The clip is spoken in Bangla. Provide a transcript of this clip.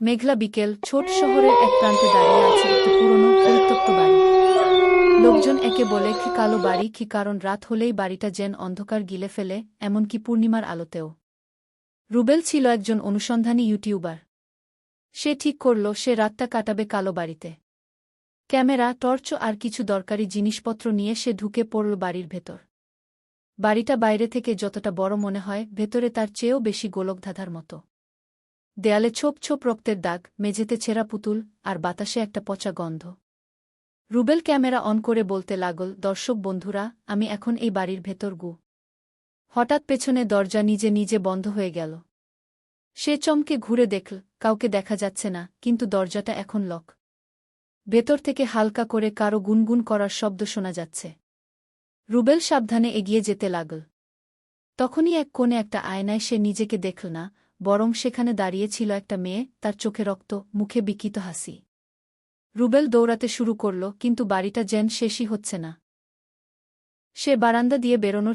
মেঘলা বিকেল, ছোট শহরের এক প্রান্তে দাঁড়িয়ে আছে একটি পুরনো পরিত্যক্ত বাড়ি। লোকজন একে বলে কি কালো বাড়ি, কি কারণ রাত হলেই বাড়িটা যেন অন্ধকার গিলে ফেলে, এমনকি পূর্ণিমার আলোতেও। রুবেল ছিল একজন অনুসন্ধানী ইউটিউবার। সে ঠিক করল, সে রাতটা কাটাবে কালো বাড়িতে। ক্যামেরা, টর্চ আর কিছু দরকারি জিনিসপত্র নিয়ে সে ঢুকে পড়ল বাড়ির ভেতর। বাড়িটা বাইরে থেকে যতটা বড় মনে হয়, ভেতরে তার চেয়েও বেশি গোলকধাঁধার মতো। দেয়ালে ছোপ ছোপ রক্তের দাগ, মেঝেতে ছেঁড়া পুতুল আর বাতাসে একটা পচা গন্ধ। রুবেল ক্যামেরা অন করে বলতে লাগল, দর্শক বন্ধুরা, আমি এখন এই বাড়ির ভেতর গু। হঠাৎ পেছনে দরজা নিজে নিজে বন্ধ হয়ে গেল। সে চমকে ঘুরে দেখল, কাউকে দেখা যাচ্ছে না, কিন্তু দরজাটা এখন লক। ভেতর থেকে হালকা করে কারও গুনগুন করার শব্দ শোনা যাচ্ছে। রুবেল সাবধানে এগিয়ে যেতে লাগল। তখনই এক কোণে একটা আয়নায় সে নিজেকে দেখল না বরং সেখানে দাঁড়িয়েছিল একটা মেয়ে, তার চোখে রক্ত, মুখে বিকিত হাসি। রুবেল দৌড়াতে শুরু করল, কিন্তু বাড়িটা যেন শেষই হচ্ছে না। সে বারান্দা দিয়ে বেরোনোর